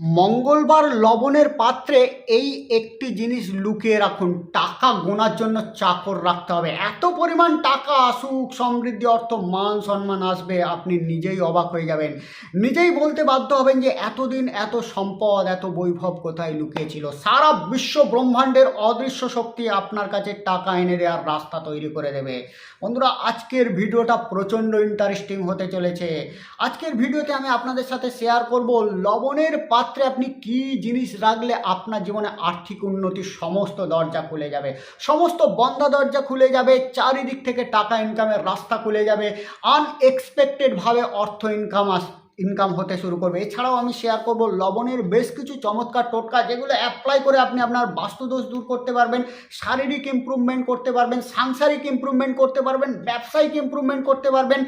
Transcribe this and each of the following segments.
মঙ্গলবার লবণের পাত্রে এই একটি জিনিস লুকিয়ে রাখুন। টাকা গোনার জন্য চাকর রাখতে হবে। এত পরিমাণ টাকা আসুক সমৃদ্ধি, অর্থ, মান, সম্মান আসবে, আপনি নিজেই অবাক হয়ে যাবেন। নিজেই বলতে বাধ্য হবেন যে এতদিন এত সম্পদ, এত বৈভব কোথায় লুকিয়েছিল? সারা বিশ্ব ব্রহ্মাণ্ডের অদৃশ্য শক্তি আপনার কাছে টাকা এনে দেওয়ার রাস্তা তৈরি করে দেবে। বন্ধুরা, আজকের ভিডিওটা প্রচণ্ড ইন্টারেস্টিং হতে চলেছে। আজকের ভিডিওতে আমি আপনাদের সাথে শেয়ার করব লবণের পাত্রে আপনি কি জিনিস রাখলে আপনার জীবনে আর্থিক উন্নতির সমস্ত দরজা খুলে যাবে? সমস্ত বন্ধ দরজা খুলে যাবে, চারিদিক থেকে টাকা ইনকামের রাস্তা খুলে যাবে আনএক্সপেক্টেডভাবে অর্থ ইনকাম আস ইনকাম হতে শুরু করবে। এছাড়াও আমি শেয়ার করব লবণের বেশ কিছু চমৎকার টোটকা যেগুলো অ্যাপ্লাই করে আপনি আপনার বাস্তুদোষ দূর করতে পারবেন, শারীরিক ইমপ্রুভমেন্ট করতে পারবেন, সাংসারিক ইমপ্রুভমেন্ট করতে পারবেন, ব্যবসায়িক ইম্প্রুভমেন্ট করতে পারবেন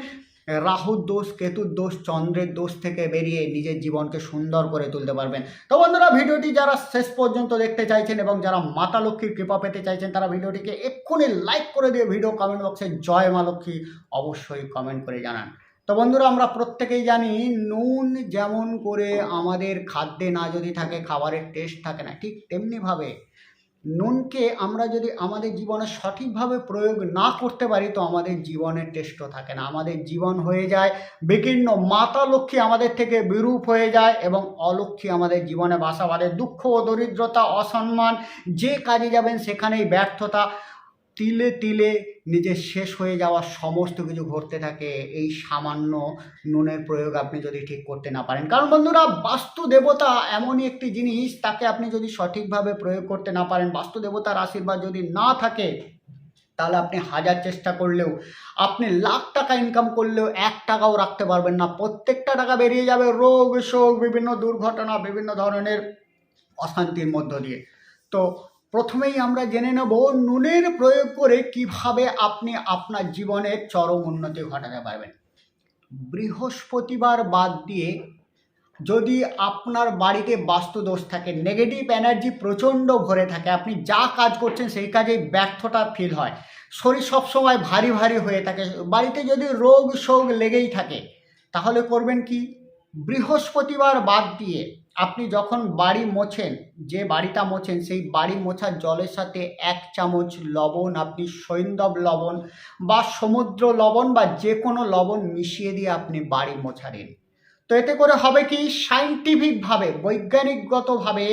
রাহুর দোষ, কেতুর দোষ, চন্দ্রের দোষ থেকে বেরিয়ে নিজের জীবনকে সুন্দর করে তুলতে পারবেন। তো বন্ধুরা, ভিডিওটি যারা শেষ পর্যন্ত দেখতে চাইছেন এবং যারা মাতা লক্ষ্মীর কৃপা পেতে চাইছেন, তারা ভিডিওটিকে এক্ষুনি লাইক করে দিয়ে ভিডিও কমেন্ট বক্সে জয় মা লক্ষ্মী অবশ্যই কমেন্ট করে জানান। তো বন্ধুরা, আমরা প্রত্যেকেই জানি নুন যেমন করে আমাদের খাদ্যে না যদি থাকে, খাবারের টেস্ট থাকে না, ঠিক তেমনিভাবে নুনকে আমরা যদি আমাদের জীবনে সঠিকভাবে প্রয়োগ না করতে পারি, তো আমাদের জীবনের টেস্টও থাকে না। আমাদের জীবন হয়ে যায় বিকীর্ণ। মাতা লক্ষ্মী আমাদের থেকে বিরূপ হয়ে যায় এবং অলক্ষ্মী আমাদের জীবনে বাসা বাঁধে। দুঃখ ও দরিদ্রতা, অসম্মান, যে কাজে যাবেন সেখানেই ব্যর্থতা তিলে তিলে নিজের শেষ হয়ে যাওয়া সমস্ত কিছু ঘটতে থাকে, এই সামান্য নুনের প্রয়োগ আপনি যদি ঠিক করতে না পারেন। কারণ বন্ধুরা, বাস্তু দেবতা এমনই একটি জিনিস, তাকে আপনি যদি সঠিকভাবে প্রয়োগ করতে না পারেন, বাস্তু দেবতার আশীর্বাদ যদি না থাকে, তাহলে আপনি হাজার চেষ্টা করলেও, আপনি লাখ টাকা ইনকাম করলেও এক টাকাও রাখতে পারবেন না। প্রত্যেকটা টাকা বেরিয়ে যাবে রোগ শোক বিভিন্ন দুর্ঘটনা, বিভিন্ন ধরনের অশান্তির মধ্য দিয়ে। তো প্রথমেই আমরা জেনে নেব নুনের প্রয়োগ করে কীভাবে আপনি আপনার জীবনের চরম উন্নতি ঘটাতে পারবেন। বৃহস্পতিবার বাদ দিয়ে যদি আপনার বাড়িতে বাস্তুদোষ থাকে নেগেটিভ এনার্জি প্রচণ্ড ভরে থাকে, আপনি যা কাজ করছেন সেই কাজেই ব্যর্থতা ফিল হয়। শরীর সবসময় ভারী ভারী হয়ে থাকে। বাড়িতে যদি রোগ শোক লেগেই থাকে, তাহলে করবেন কি? বৃহস্পতিবার বাদ দিয়ে আপনি যখন বাড়ি মোছেন, যে বাড়িটা মোছেন, সেই বাড়ি মোছার জলের সাথে এক চামচ লবণ, আপনি সৈন্দব লবণ বা সমুদ্র লবণ বা যে কোনো লবণ মিশিয়ে দিয়ে আপনি বাড়ি মোছারেন। তো এতে করে হবে কি? সাইন্টিফিকভাবে, বৈজ্ঞানিকগতভাবে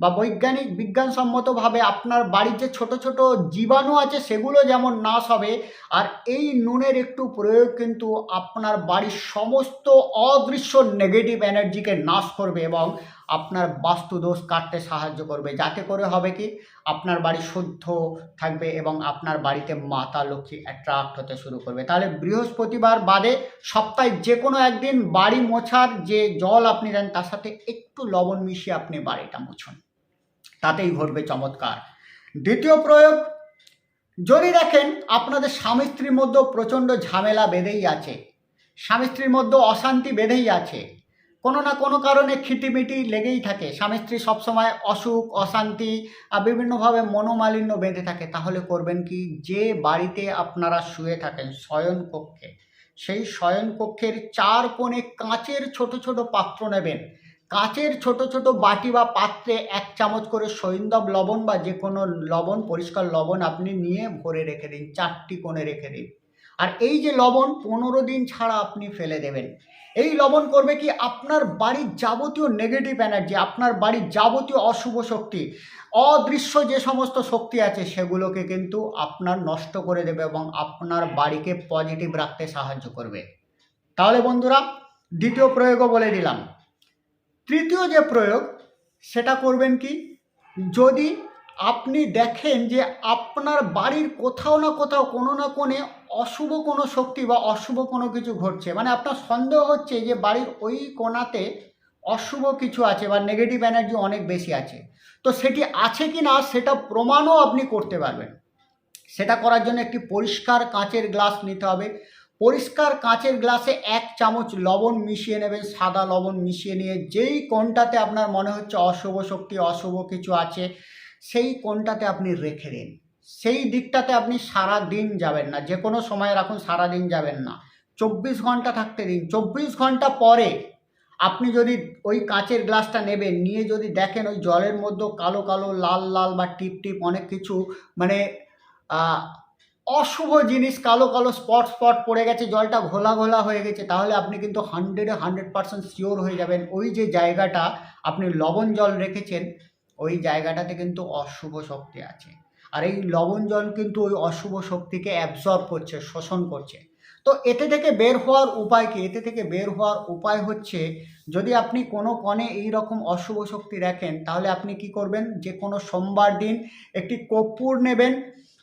বা বৈজ্ঞানিক বিজ্ঞানসম্মতভাবে আপনার বাড়ির যে ছোট ছোট জীবাণু আছে সেগুলো যেমন নাশ হবে, আর এই নুনের একটু প্রয়োগ কিন্তু আপনার বাড়ির সমস্ত অদৃশ্য নেগেটিভ এনার্জিকে নাশ করবে এবং আপনার বাস্তুদোষ কাটতে সাহায্য করবে। যাতে করে হবে কি? আপনার বাড়ি শুদ্ধ থাকবে এবং আপনার বাড়িতে মাতা লক্ষ্মী অ্যাট্রাক্ট হতে শুরু করবে। তাহলে বৃহস্পতিবার বাদে সপ্তাহে যে কোনো একদিন বাড়ি মোছার যে জল আপনি দেন, তার সাথে একটু লবণ মিশিয়ে আপনি বাড়িটা মুছুন। তাতেই ঘটবে চমৎকার। দ্বিতীয় প্রয়োগ, যদি দেখেন আপনাদের স্বামী স্ত্রীর মধ্যেও প্রচণ্ড ঝামেলা বেঁধেই আছে স্বামী স্ত্রীর মধ্যে অশান্তি বেঁধেই আছে কোনো না কোনো কারণে খিটিমিটি লেগেই থাকে। স্বামী স্ত্রী সবসময় অসুখ, অশান্তি, আর বিভিন্নভাবে মনোমালিন্য বেঁধে থাকে। তাহলে করবেন কি? যে বাড়িতে আপনারা শুয়ে থাকেন শয়ন কক্ষে, সেই শয়ন কক্ষের চার কোণে কাঁচের ছোট ছোট পাত্র নেবেন। কাঁচের ছোট ছোট বাটি বা পাত্রে এক চামচ করে সৈন্দব লবণ বা যে কোনো লবণ, পরিষ্কার লবণ আপনি নিয়ে ভরে রেখে দিন, চারটি কোণে রেখে দিন। আর এই যে লবণ পনেরো দিন ছাড়া আপনি ফেলে দেবেন। এই লবণ করবে কি? আপনার বাড়ির যাবতীয় নেগেটিভ এনার্জি আপনার বাড়ির যাবতীয় অশুভ শক্তি, অদৃশ্য যে সমস্ত শক্তি আছে, সেগুলোকে কিন্তু আপনার নষ্ট করে দেবে এবং আপনার বাড়িকে পজিটিভ রাখতে সাহায্য করবে। তাহলে বন্ধুরা, দ্বিতীয় প্রয়োগও বলে দিলাম। তৃতীয় যে প্রয়োগ, সেটা করবেন কি? যদি আপনি দেখেন যে আপনার বাড়ির কোথাও না কোথাও কোনো না কোণে অশুভ কোনো শক্তি বা অশুভ কোনো কিছু ঘটছে। মানে আপনার সন্দেহ হচ্ছে যে বাড়ির ওই কোণাতে অশুভ কিছু আছে বা নেগেটিভ এনার্জি অনেক বেশি আছে। তো সেটি আছে কি না সেটা প্রমাণও আপনি করতে পারবেন। সেটা করার জন্য একটি পরিষ্কার কাঁচের গ্লাস নিতে হবে। পরিষ্কার কাঁচের গ্লাসে এক চামচ লবণ মিশিয়ে নেবেন, সাদা লবণ মিশিয়ে নিয়ে যেই কোণটাতে আপনার মনে হচ্ছে অশুভ শক্তি, অশুভ কিছু আছে সেই কোণটাতে আপনি রেখে দিন। সেই দিকটাতে আপনি সারা দিন যাবেন না যে কোনো সময় রাখুন সারা দিন যাবেন না। চব্বিশ ঘণ্টা থাকতে দিন। চব্বিশ ঘণ্টা পরে আপনি যদি ওই কাঁচের গ্লাসটা নেবেন, নিয়ে যদি দেখেন ওই জলের মধ্যে কালো কালো, লাল লাল বা টিপ টিপ অনেক কিছু মানে অশুভ জিনিস, কালো কালো স্পট স্পট পড়ে গেছে, জলটা ঘোলা ঘোলা হয়ে গেছে, তাহলে আপনি কিন্তু হান্ড্রেডে হান্ড্রেড পার্সেন্ট শিওর হয়ে যাবেন। ওই যে জায়গাটা আপনি লবণ জল রেখেছেন ওই জায়গাটাতে কিন্তু অশুভ শক্তি আছে। আর এই লবণ জল কিন্তু ওই অশুভ শক্তিকে অ্যাবজর্ব করছে, শোষণ করছে। তো এতে থেকে বের হওয়ার উপায় কি? এতে থেকে বের হওয়ার উপায় হচ্ছে, যদি আপনি কোনো কণে এই রকম অশুভ শক্তি রাখেন, তাহলে আপনি কি করবেন? যে কোনো সোমবার দিন একটি কর্পূর নেবেন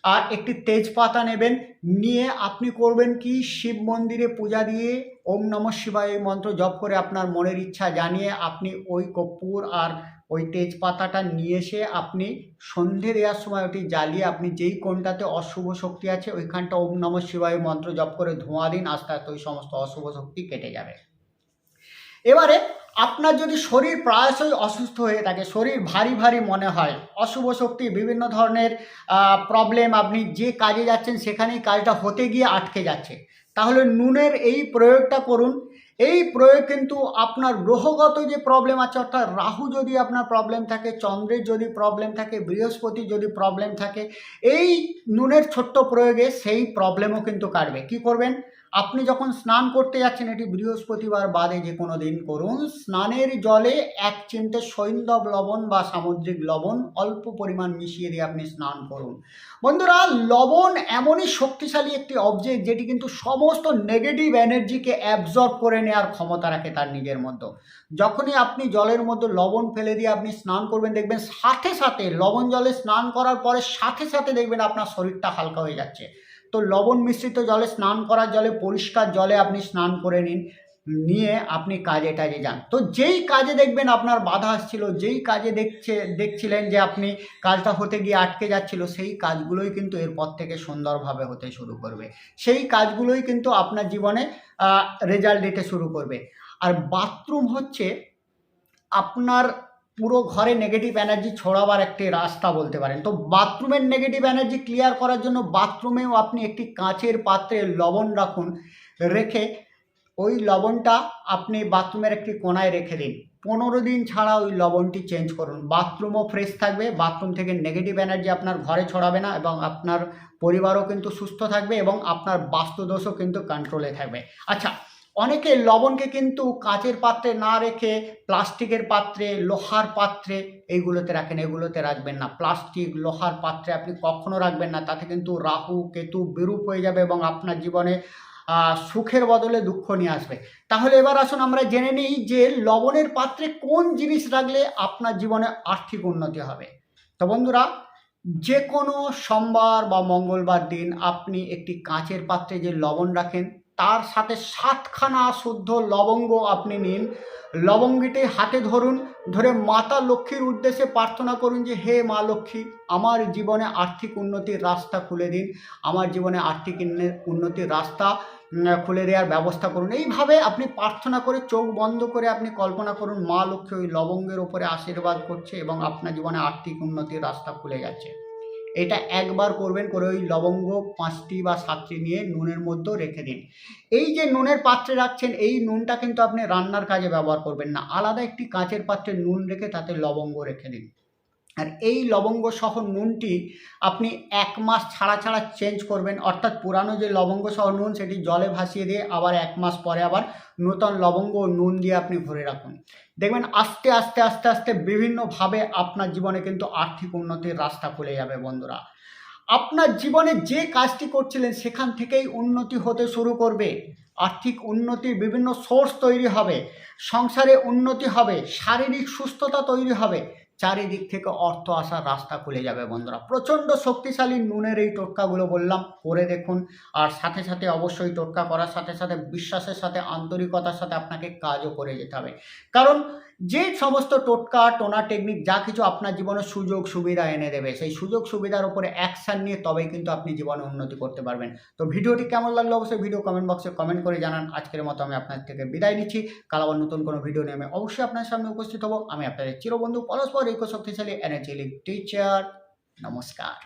আর একটি তেজপাতা নেবেন। নিয়ে আপনি করবেন কি? শিব মন্দিরে পূজা দিয়ে ওম নম শিবায় এই মন্ত্র জপ করে আপনার মনের ইচ্ছা জানিয়ে আপনি ওই কর্পূর আর ওই তেজপাতাটা নিয়ে এসে আপনি সন্ধে দেওয়ার সময় ওটি জ্বালিয়ে আপনি যেই কোনটাতে অশুভ শক্তি আছে, ওইখানটা ওম নম শিবায় মন্ত্র জপ করে ধোঁয়া দিন, আস্তে আস্তে ওই সমস্ত অশুভ শক্তি কেটে যাবে। এবারে আপনার যদি শরীর প্রায়শই অসুস্থ হয়ে থাকে, শরীর ভারী ভারী মনে হয়, অশুভ শক্তি, বিভিন্ন ধরনের প্রবলেম আপনি যে কাজে যাচ্ছেন সেখানেই কাজটা হতে গিয়ে আটকে যাচ্ছে। তাহলে নুনের এই প্রয়োগটা করুন। এই প্রয়োগ কিন্তু আপনার গ্রহগত যে প্রবলেম আছে, অর্থাৎ রাহু যদি আপনার প্রবলেম থাকে, চন্দ্রের যদি প্রবলেম থাকে বৃহস্পতি যদি প্রবলেম থাকে, এই নুনের ছোট্ট প্রয়োগে সেই প্রবলেমও কিন্তু কাটবে। কি করবেন? আপনি যখন স্নান করতে যাচ্ছেন, এটি বৃহস্পতিবার বাদে যে কোনো দিন করুন। স্নানের জলে এক চিমটে সৈন্দব লবণ বা সামুদ্রিক লবণ অল্প পরিমাণ মিশিয়ে দিয়ে আপনি স্নান করুন। বন্ধুরা, লবণ এমনই শক্তিশালী একটি অবজেক্ট যেটি কিন্তু সমস্ত নেগেটিভ এনার্জিকে অ্যাবজর্ব করে নেওয়ার ক্ষমতা রাখে তার নিজের মধ্যে। যখনই আপনি জলের মধ্যে লবণ ফেলে দিয়ে আপনি স্নান করবেন, দেখবেন সাথে সাথে লবণ জলে স্নান করার পরে সাথে সাথে দেখবেন আপনার শরীরটা হালকা হয়ে যাচ্ছে। তো লবণ মিশ্রিত জলে স্নান করার জলে, পরিষ্কার জলে আপনি স্নান করে নিন, নিয়ে আপনি কাজে টাজে যান। তো যেই কাজে দেখবেন আপনার বাধা আসছিল, যেই কাজে দেখছে, দেখছিলেন যে আপনি কাজটা হতে গিয়ে আটকে যাচ্ছিল, সেই কাজগুলোই কিন্তু এরপর থেকে সুন্দরভাবে হতে শুরু করবে। সেই কাজগুলোই কিন্তু আপনার জীবনে রেজাল্ট দিতে শুরু করবে। আর বাথরুম হচ্ছে আপনার পুরো ঘরে নেগেটিভ এনার্জি ছড়াবার একটি রাস্তা বলতে পারেন। তো বাথরুমের নেগেটিভ এনার্জি ক্লিয়ার করার জন্য বাথরুমেও আপনি একটি কাঁচের পাত্রে লবণ রাখুন, রেখে ওই লবণটা আপনি বাথরুমের একটি কোনায় রেখে দিন। পনেরো দিন ছাড়া ওই লবণটি চেঞ্জ করুন। বাথরুমও ফ্রেশ থাকবে বাথরুম থেকে নেগেটিভ এনার্জি আপনার ঘরে ছড়াবে না এবং আপনার পরিবারও কিন্তু সুস্থ থাকবে এবং আপনার বাস্তুদোষও কিন্তু কন্ট্রোলে থাকবে। আচ্ছা অনেকে লবণকে কিন্তু কাঁচের পাত্রে না রেখে প্লাস্টিকের পাত্রে, লোহার পাত্রে এইগুলোতে রাখেন, এগুলোতে রাখবেন না। প্লাস্টিক, লোহার পাত্রে আপনি কখনো রাখবেন না, তাতে কিন্তু রাহু, কেতু বিরূপ হয়ে যাবে এবং আপনার জীবনে সুখের বদলে দুঃখ নিয়ে আসবে। তাহলে এবার আসুন আমরা জেনে নিই যে লবণের পাত্রে কোন জিনিস রাখলে আপনার জীবনে আর্থিক উন্নতি হবে। তো বন্ধুরা যে কোনো সোমবার বা মঙ্গলবার দিন আপনি একটি কাঁচের পাত্রে যে লবণ রাখেন তার সাথে সাতখানা শুদ্ধ লবঙ্গ আপনি নিন। লবঙ্গিটি হাতে ধরুন, ধরে মাতা লক্ষ্মীর উদ্দেশ্যে প্রার্থনা করুন যে, হে মা লক্ষ্মী, আমার জীবনে আর্থিক উন্নতির রাস্তা খুলে দিন। আমার জীবনে আর্থিক উন্নতির রাস্তা খুলে দেওয়ার ব্যবস্থা করুন। এইভাবে আপনি প্রার্থনা করে, চোখ বন্ধ করে আপনি কল্পনা করুন, মা লক্ষ্মী ওই লবঙ্গের ওপরে আশীর্বাদ করছে এবং আপনার জীবনে আর্থিক উন্নতির রাস্তা খুলে যাচ্ছে এটা একবার করবেন, করে ওই লবঙ্গ পাঁচটি বা সাতটি নিয়ে নুনের মধ্যেও রেখে দিন। এই যে নুনের পাত্রে রাখছেন, এই নুনটা কিন্তু আপনি রান্নার কাজে ব্যবহার করবেন না। আলাদা একটি কাঁচের পাত্রে নুন রেখে তাতে লবঙ্গ রেখে দিন। আর এই লবঙ্গ সহ নুনটি আপনি এক মাস ছাড়া ছাড়া চেঞ্জ করবেন। অর্থাৎ পুরানো যে লবঙ্গ সহ নুন, সেটি জলে ভাসিয়ে দিয়ে আবার এক মাস পরে আবার নূতন লবঙ্গ ও নুন দিয়ে আপনি ভরে রাখুন। দেখবেন আস্তে আস্তে আস্তে আস্তে বিভিন্নভাবে আপনার জীবনে কিন্তু আর্থিক উন্নতির রাস্তা খুলে যাবে বন্ধুরা। আপনার জীবনে যে কাজটি করছিলেন, সেখান থেকেই উন্নতি হতে শুরু করবে। আর্থিক উন্নতির বিভিন্ন সোর্স তৈরি হবে। সংসারে উন্নতি হবে। শারীরিক সুস্থতা তৈরি হবে। চারিদিক থেকে অর্থ আসার রাস্তা খুলে যাবে বন্ধুরা। প্রচণ্ড শক্তিশালী নুনের এই টোটকাগুলো বললাম করে দেখুন। আর সাথে সাথে অবশ্যই টোটকা করার সাথে সাথে বিশ্বাসের সাথে, আন্তরিকতার সাথে আপনাকে কাজও করে যেতে হবে। কারণ যে সমস্ত টোটকা, টোনা, টেকনিক, যা কিছু আপনার জীবনে সুযোগ, সুবিধা এনে দেবে, সেই সুযোগ, সুবিধার উপরে অ্যাকশান নিয়ে তবেই কিন্তু আপনি জীবনে উন্নতি করতে পারবেন। তো ভিডিওটি কেমন লাগল অবশ্যই ভিডিও কমেন্ট বক্সে কমেন্ট করে জানান। আজকের মতো আমি আপনার থেকে বিদায় নিচ্ছি। কাল আবার নতুন কোনো ভিডিও নিয়ে আমি অবশ্যই আপনার সামনে উপস্থিত হব। আমি আপনাদের চিরবন্ধু পরস্পর ঐক্য শক্তিশালী এনার্জেলিক টিচার নমস্কার।